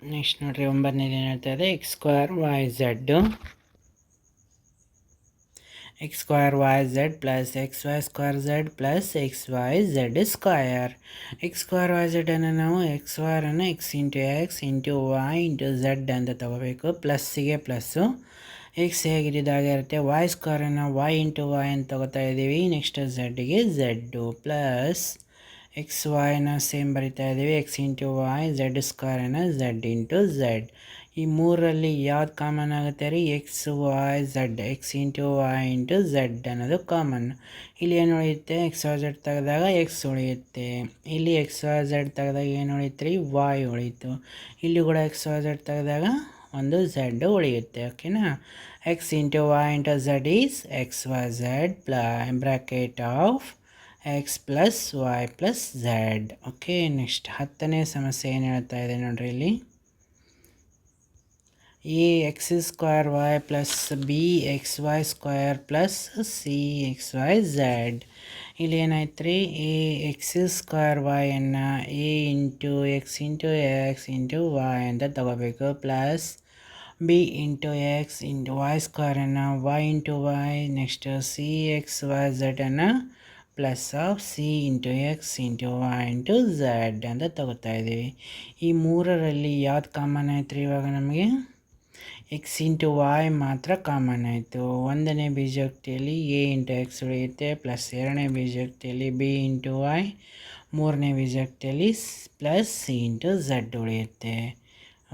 ನೆಕ್ಸ್ಟ್ ನೋಡ್ರಿ, ಒಂಬತ್ತನೇದು ಏನು ಹೇಳ್ತಾ ಇದೆ x square y z. X square y z plus x y square z plus x y z square x square y ಝೆಡನ್ನು ನಾವು x ವೈರನ್ನು x into x into y into z ಅಂತ ತಗೋಬೇಕು ಪ್ಲಸ್ಸಿಗೆ ಪ್ಲಸ್ಸು ಎಕ್ಸ್ ಹೇಗಿದ್ದಾಗೆ ಇರುತ್ತೆ ವೈ ಸ್ಕ್ವೇರನ್ನು ವೈ ಇಂಟು ವೈ ಅಂತ ತಗೋತಾ ಇದ್ದೀವಿ ನೆಕ್ಸ್ಟ್ ಝಡ್ಗೆ ಝಡ್ಡು ಪ್ಲಸ್ ಎಕ್ಸ್ ವೈನ ಸೇಮ್ ಬರಿತಾ ಇದ್ದೀವಿ ಎಕ್ಸ್ ಇಂಟು ವೈ ಝೆಡ್ ಸ್ಕ್ವೇರನ್ನು ಝಡ್ ಇಂಟು ಝೆಡ್ ಈ ಮೂರರಲ್ಲಿ ಯಾವ್ದು ಕಾಮನ್ ಆಗುತ್ತೆ ರೀ? X y z x into y into z ಅನ್ನೋದು ಕಾಮನ್ ಇಲ್ಲಿ ಏನು ಉಳಿಯುತ್ತೆ? ಎಕ್ಸ್ ವೈ ಝಡ್ ತೆಗೆದಾಗ ಎಕ್ಸ್ ಉಳಿಯುತ್ತೆ. ಇಲ್ಲಿ ಎಕ್ಸ್ ವೈ ಝಡ್ ತೆಗೆದಾಗ ಏನು ಉಳಿಯುತ್ತೆ ರೀ? ವಾಯ್ ಉಳಿಯಿತು ಇಲ್ಲಿ ಕೂಡ ಎಕ್ಸ್ ವೈ ಝಡ್ ತೆಗೆದಾಗ ಒಂದು ಝಡ್ ಉಳಿಯುತ್ತೆ ಓಕೆನಾ x into y into z is x y z ಪ್ಲ bracket of x plus y plus z okay next ಹತ್ತನೇ ಸಮಸ್ಯೆ ಏನು ಹೇಳ್ತಾ ಇದೆ ನೋಡ್ರಿ ಇಲ್ಲಿ? A x square y plus b x y square plus c x y z ಇಲ್ಲಿ ಏನಾಯ್ತು ರೀ a x square ವೈಯನ್ನು a into x into x into y ಅಂತ ತಗೋಬೇಕು. Plus b into x into y ಸ್ಕ್ವೇರನ್ನು y into y next c x y ಝಡನ್ನು plus of c into x into y into z ಅಂತ ತಗೋತಾ ಇದ್ದೀವಿ ಈ ಮೂರರಲ್ಲಿ ಯಾವ್ದು ಕಾಮನ್ ಆಯ್ತು ರೀ ಇವಾಗ ನಮಗೆ? ಎಕ್ಸ್ ಇಂಟು ವಾಯ್ ಮಾತ್ರ ಕಾಮನ್ ಆಯಿತು ಒಂದನೇ ಬೀಜೋಕ್ತಿಯಲ್ಲಿ ಎ ಇಂಟು ಎಕ್ಸ್ ಉಳಿಯುತ್ತೆ ಪ್ಲಸ್ ಎರಡನೇ ಬೀಜೋಕ್ತಿಯಲ್ಲಿ ಬಿ ಇಂಟು ವಾಯ್ ಮೂರನೇ ವಿಜಕ್ಟಲ್ಲಿ ಪ್ಲಸ್ ಸಿ ಇಂಟು ಝಡ್ ಉಳಿಯುತ್ತೆ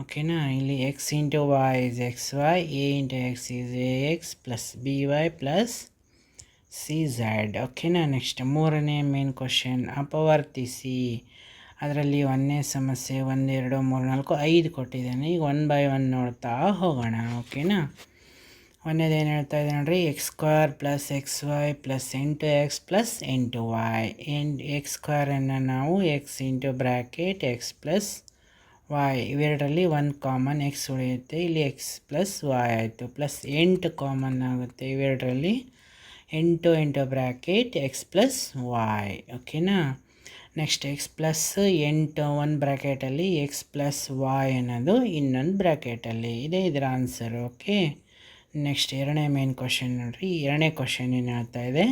ಓಕೆನಾ ಇಲ್ಲಿ x into y is x y a into x is a x plus b y plus c z ಓಕೆನಾ ನೆಕ್ಸ್ಟ್ ಮೂರನೇ ಮೇನ್ ಕ್ವಶನ್ ಅಪವರ್ತಿಸಿ ಅದರಲ್ಲಿ ಒಂದನೇ ಸಮಸ್ಯೆ, ಒಂದು ಎರಡು, ಮೂರು, ನಾಲ್ಕು, ಐದು ಕೊಟ್ಟಿದ್ದಾನೆ. ಈಗ ಒನ್ ಬೈ ಒನ್ ನೋಡ್ತಾ ಹೋಗೋಣ ಓಕೆನಾ ಒಂದೇದೇನು ಹೇಳ್ತಾ ಇದೆ ನೋಡ್ರಿ x square plus x y plus ಎಂಟು ಎಕ್ಸ್ ಪ್ಲಸ್ ಎಂಟು ವೈ ಎಂಟು ಎಕ್ಸ್ ಸ್ಕ್ವೇರನ್ನು ನಾವು x into bracket x plus y ಇವೆರಡರಲ್ಲಿ ಒಂದು ಕಾಮನ್ ಎಕ್ಸ್ ಉಳಿಯುತ್ತೆ, ಇಲ್ಲಿ ಎಕ್ಸ್ ಪ್ಲಸ್ ವೈ ಆಯಿತು. ಪ್ಲಸ್ ಎಂಟು ಕಾಮನ್ ಆಗುತ್ತೆ, ಇವೆರಡರಲ್ಲಿ. ಎಂಟು ಎಂಟು ಬ್ರ್ಯಾಕೆಟ್ ಎಕ್ಸ್ ಪ್ಲಸ್ ವೈ ಓಕೆನಾ ನೆಕ್ಸ್ಟ್ ಎಕ್ಸ್ ಪ್ಲಸ್ ಎಂಟು ಒಂದು ಬ್ರ್ಯಾಕೆಟಲ್ಲಿ ಎಕ್ಸ್ ಪ್ಲಸ್ ವಾಯ್ ಅನ್ನೋದು ಇನ್ನೊಂದು ಬ್ರ್ಯಾಕೆಟಲ್ಲಿ ಇದೆ ಇದರ ಆನ್ಸರ್ ಓಕೆ ನೆಕ್ಸ್ಟ್ ಎರಡನೇ ಮೇನ್ ಕ್ವಶನ್ ನೋಡ್ರಿ. ಎರಡನೇ ಕ್ವಶನ್ ಏನು ಹೇಳ್ತಾ ಇದೆ?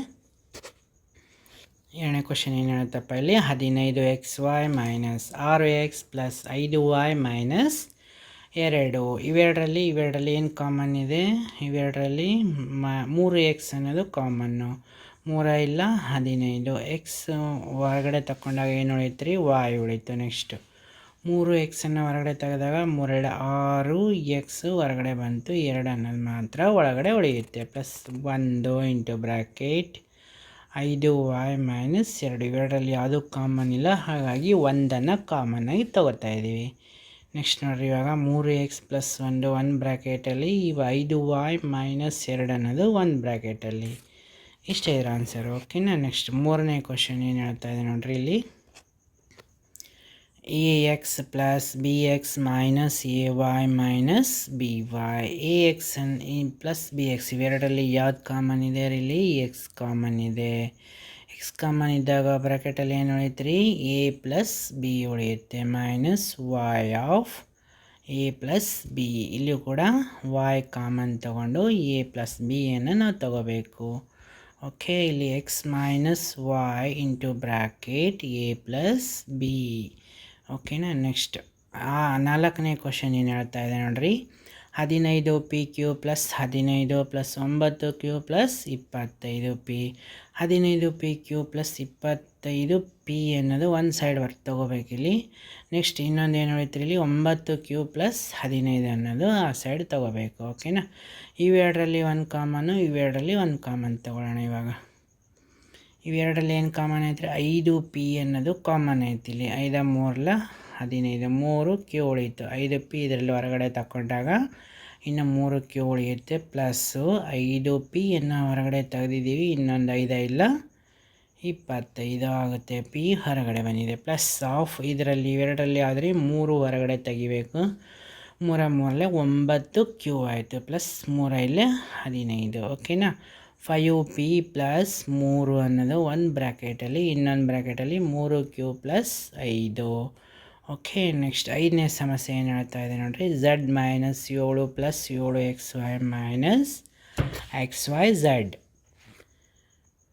ಎರಡನೇ ಕ್ವಶನ್ ಏನು ಹೇಳ್ತಪ್ಪ ಇಲ್ಲಿ? ಹದಿನೈದು ಎಕ್ಸ್ ವೈ ಮೈನಸ್ ಆರು ಎಕ್ಸ್ ಪ್ಲಸ್ ಐದು ವೈ ಮೈನಸ್ ಎರಡು. ಇವೆರಡರಲ್ಲಿ ಇವೆರಡರಲ್ಲಿ ಏನು ಕಾಮನ್ ಇದೆ? ಇವೆರಡರಲ್ಲಿ ಮ, ಮೂರು ಎಕ್ಸ್ ಅನ್ನೋದು ಕಾಮನ್ನು ಮೂರ ಇಲ್ಲ ಹದಿನೈದು. ಎಕ್ಸ್ ಹೊರಗಡೆ ತಗೊಂಡಾಗ ಏನು ಉಳಿಯುತ್ತೆ ರೀ ವಾಯ್ ಉಳಿತು ನೆಕ್ಸ್ಟು ಮೂರು ಎಕ್ಸನ್ನು ಹೊರಗಡೆ ತೆಗೆದಾಗ ಮೂರೆರಡು ಆರು ಎಕ್ಸ್ ಹೊರಗಡೆ ಬಂತು. ಎರಡು ಅನ್ನೋದು ಮಾತ್ರ ಒಳಗಡೆ ಉಳಿಯುತ್ತೆ. ಪ್ಲಸ್ ಒಂದು ಇಂಟು ಬ್ರ್ಯಾಕೆಟ್ ಐದು ವಾಯ್ ಮೈನಸ್ ಎರಡು. ಇವೆರಡರಲ್ಲಿ ಯಾವುದೂ ಕಾಮನ್ ಇಲ್ಲ. ಹಾಗಾಗಿ ಒಂದನ್ನು ಕಾಮನ್ನಾಗಿ ತಗೋತಾ ಇದ್ದೀವಿ. ನೆಕ್ಸ್ಟ್ ನೋಡಿರಿ, ಇವಾಗ ಮೂರು ಎಕ್ಸ್ ಪ್ಲಸ್ ಒಂದು ಒಂದು ಬ್ರ್ಯಾಕೆಟಲ್ಲಿ ಇವು ಐದು ವಾಯ್ ಮೈನಸ್ ಎರಡು ಅನ್ನೋದು ಒಂದು ಬ್ರ್ಯಾಕೆಟಲ್ಲಿ ಇಷ್ಟೇ ಇದ್ರ ಆನ್ಸರ್ ಓಕೆನಾ ನೆಕ್ಸ್ಟ್ ಮೂರನೇ ಕ್ವಶನ್ ಏನು ಹೇಳ್ತಾ ಇದೆ ನೋಡ್ರಿ ಇಲ್ಲಿ. A x plus b x minus a y minus b y a x plus b x ಇವೆರಡರಲ್ಲಿ ಯಾವ್ದು ಕಾಮನ್ ಇದೆ ಇಲ್ಲಿ? ಎಕ್ಸ್ ಕಾಮನ್ ಇದೆ. ಎಕ್ಸ್ ಕಾಮನ್ ಇದ್ದಾಗ ಬ್ರಾಕೆಟಲ್ಲಿ ಏನು ಉಳಿಯುತ್ತೆ ರೀ ಎ ಪ್ಲಸ್ ಬಿ ಉಳಿಯುತ್ತೆ. Minus y of a plus b ಇಲ್ಲಿಯೂ ಕೂಡ ವೈ ಕಾಮನ್ ತಗೊಂಡು ಎ ಪ್ಲಸ್ ಬಿಯನ್ನು ನಾವು ತಗೋಬೇಕು. ಓಕೆ ಇಲ್ಲಿ x minus y into bracket a plus b ಓಕೆನಾ ನೆಕ್ಸ್ಟ್ ಆ ನಾಲ್ಕನೇ ಕ್ವಶನ್ ಏನು ಹೇಳ್ತಾ ಇದೆ ನೋಡ್ರಿ? ಹದಿನೈದು ಪಿ ಕ್ಯೂ ಪ್ಲಸ್ ಹದಿನೈದು ಪ್ಲಸ್ ಒಂಬತ್ತು ಕ್ಯೂ ಪ್ಲಸ್ ಇಪ್ಪತ್ತೈದು ಪಿ ಹದಿನೈದು ಪಿ ಕ್ಯೂ ಪ್ಲಸ್ ಇಪ್ಪತ್ತೈದು ಪಿ ಅನ್ನೋದು ಒಂದು ಸೈಡ್ ವರ್ಕ್ ತೊಗೋಬೇಕಿಲ್ಲಿ ನೆಕ್ಸ್ಟ್ ಇನ್ನೊಂದು ಏನು ಹೇಳ್ತೀರಿ ಇಲ್ಲಿ? ಒಂಬತ್ತು ಕ್ಯೂ ಪ್ಲಸ್ ಹದಿನೈದು ಅನ್ನೋದು ಆ ಸೈಡ್ ತೊಗೋಬೇಕು. ಓಕೆನಾ ಇವೆರಡರಲ್ಲಿ ಒಂದು ಕಾಮನ್ನು ಇವೆರಡರಲ್ಲಿ ಒಂದು ಕಾಮನ್ ತಗೊಳ್ಳೋಣ ಇವಾಗ. ಇವೆರಡರಲ್ಲಿ ಏನು ಕಾಮನ್ ಐತ್ರಿ? ಐದು ಪಿ ಅನ್ನೋದು ಕಾಮನ್ ಐತಿ ಇಲ್ಲಿ. ಐದ ಮೂರಲ್ಲ ಹದಿನೈದು. ಮೂರು ಕ್ಯೂ ಉಳಿಯಿತು ಐದು ಪಿ ಇದರಲ್ಲಿ ಹೊರಗಡೆ ತಗೊಂಡಾಗ ಇನ್ನು ಮೂರು ಕ್ಯೂ ಉಳಿಯುತ್ತೆ ಪ್ಲಸ್ಸು ಐದು ಪಿಯನ್ನು ಹೊರಗಡೆ ತೆಗೆದಿದ್ದೀವಿ. ಇನ್ನೊಂದು ಐದು ಇಲ್ಲ, ಇಪ್ಪತ್ತೈದು ಆಗುತ್ತೆ. ಪಿ ಹೊರಗಡೆ ಬಂದಿದೆ. ಪ್ಲಸ್ ಆಫ್ ಇದರಲ್ಲಿ, ಇವೆರಡರಲ್ಲಿ ಆದರೆ ಮೂರು ಹೊರಗಡೆ ತೆಗಿಬೇಕು. ಮೂರ ಮೂರಲ್ಲೇ ಒಂಬತ್ತು ಕ್ಯೂ ಆಯಿತು ಪ್ಲಸ್ ಮೂರಲ್ಲೇ ಹದಿನೈದು ಓಕೆನಾ ಫೈವ್ ಪಿ ಪ್ಲಸ್ ಮೂರು ಅನ್ನೋದು ಒಂದು ಬ್ರ್ಯಾಕೆಟಲ್ಲಿ ಇನ್ನೊಂದು ಬ್ರ್ಯಾಕೆಟಲ್ಲಿ ಮೂರು ಕ್ಯೂ ಪ್ಲಸ್ ಐದು ಓಕೆ ನೆಕ್ಸ್ಟ್ ಐದನೇ ಸಮಸ್ಯೆ ಏನು ಹೇಳ್ತಾ ಇದೆ ನೋಡಿರಿ? ಝಡ್ ಮೈನಸ್ ಏಳು ಪ್ಲಸ್ ಏಳು x y minus x y z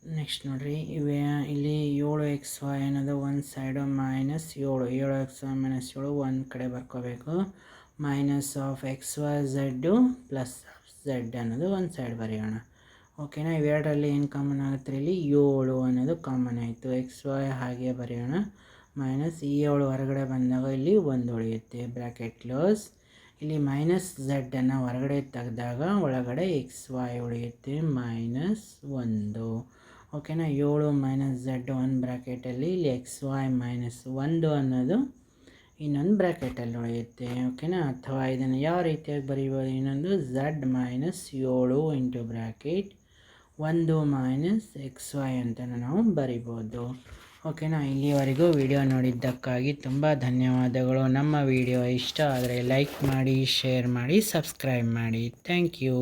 next ನೋಡಿರಿ, ಇವೆ ಇಲ್ಲಿ ಏಳು ಎಕ್ಸ್ ವೈ ಅನ್ನೋದು ಒಂದು ಸೈಡು ಮೈನಸ್ ಏಳು ಏಳು ಎಕ್ಸ್ ವೈ ಮೈನಸ್ ಏಳು ಒಂದು ಕಡೆ ಬರ್ಕೋಬೇಕು. Minus of x y z plus z ಅನ್ನೋದು ಒಂದು ಸೈಡ್ ಬರೆಯೋಣ. ಓಕೆನಾ ಇವೆರಡರಲ್ಲಿ ಏನು ಕಾಮನ್ ಆಗುತ್ತೆ ಇಲ್ಲಿ ಏಳು ಅನ್ನೋದು ಕಾಮನ್ ಆಯಿತು. ಎಕ್ಸ್ ವೈ ಹಾಗೆ ಬರೆಯೋಣ. ಮೈನಸ್ ಈ ಏಳು ಹೊರಗಡೆ ಬಂದಾಗ ಇಲ್ಲಿ ಒಂದು ಉಳಿಯುತ್ತೆ. ಬ್ರ್ಯಾಕೆಟ್ ಕ್ಲೋಸ್ ಇಲ್ಲಿ ಮೈನಸ್ ಝಡ್ಡನ್ನು ಹೊರಗಡೆ ತೆಗೆದಾಗ ಒಳಗಡೆ ಎಕ್ಸ್ ವೈ ಉಳಿಯುತ್ತೆ. ಮೈನಸ್ ಒಂದು. ಓಕೆನಾ ಏಳು ಮೈನಸ್ ಝಡ್ ಒನ್ ಬ್ರ್ಯಾಕೆಟಲ್ಲಿ ಇಲ್ಲಿ ಎಕ್ಸ್ ವೈ ಮೈನಸ್ ಒಂದು ಅನ್ನೋದು ಇನ್ನೊಂದು ಬ್ರ್ಯಾಕೆಟಲ್ಲಿ ಉಳಿಯುತ್ತೆ ಓಕೆನಾ ಅಥವಾ ಇದನ್ನು ಯಾವ ರೀತಿಯಾಗಿ ಬರೀಬೋದು? ಇನ್ನೊಂದು ಝಡ್ ಮೈನಸ್ ಏಳು ಇಂಟು ಬ್ರ್ಯಾಕೆಟ್ ಒಂದು ಮೈನಸ್ ಎಕ್ಸ್ ವೈ ಅಂತ ನಾವು ಬರಿಬೋದು. ಓಕೆನಾ ಇಲ್ಲಿವರೆಗೂ ವಿಡಿಯೋ ನೋಡಿದ್ದಕ್ಕಾಗಿ ತುಂಬ ಧನ್ಯವಾದಗಳು. ನಮ್ಮ ವಿಡಿಯೋ ಇಷ್ಟ ಆದರೆ ಲೈಕ್ ಮಾಡಿ ಶೇರ್ ಮಾಡಿ ಸಬ್ಸ್ಕ್ರೈಬ್ ಮಾಡಿ. Thank you